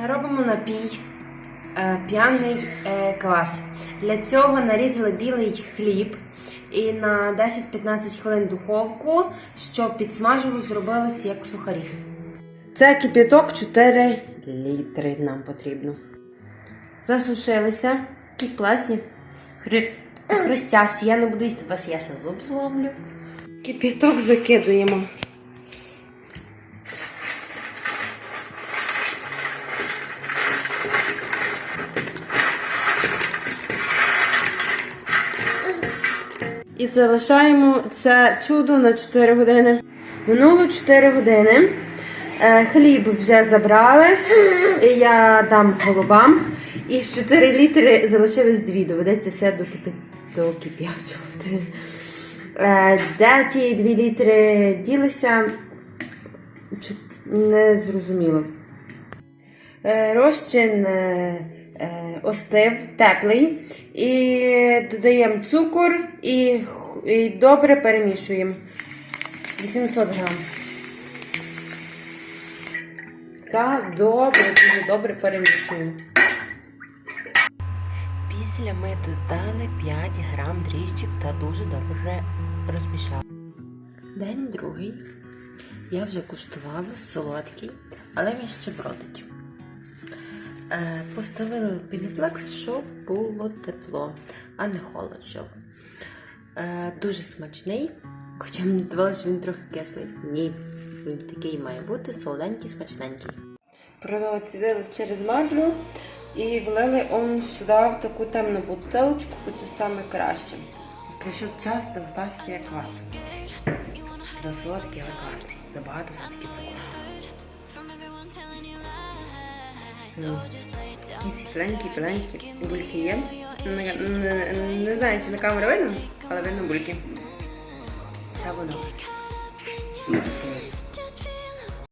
Е, Робимо напій е, п'яний е, квас. Для цього нарізали білий хліб і на 10-15 хвилин духовку, щоб підсмажило, зробилось як сухарі. Це кип'яток 4 літри нам потрібно. Засушилися. Такі класні. Хри... Хрустясті. Я не буду їсти, бо я ще зуб зловлю. Кип'яток закидуємо. І залишаємо це чудо на 4 години. Минуло 4 години. Е, Хліб вже забрали. Я дам голубам. І з 4 літри залишилось 2. Доведеться ще докип'ячувати. Е, Де ті 2 літри ділися? Не зрозуміло. Е, Розчин остив, теплий. І додаємо цукор і, і добре перемішуємо. 800 грам. Так, добре, дуже добре перемішуємо. Після ми додали 5 грам дріжджів та дуже добре розмішали. День другий. Я вже куштувала солодкий, але він ще бродить. Е, Поставили пінеплекс, щоб було тепло, а не холод, щоб. Е, Дуже смачний, хоча мені здавалося, що він трохи кислий. Ні, він такий має бути солоденький, смачненький. Процідили через марлю і влили он сюди в таку темну бутилочку, бо це саме краще. Прийшов час дегустації квасу. За солодкий, але класний. Забагато все-таки цукру. Ну, Такі світленькі, бульки є. Не, не, не знаю, чи на камеру видно, але видно бульки. Це воно.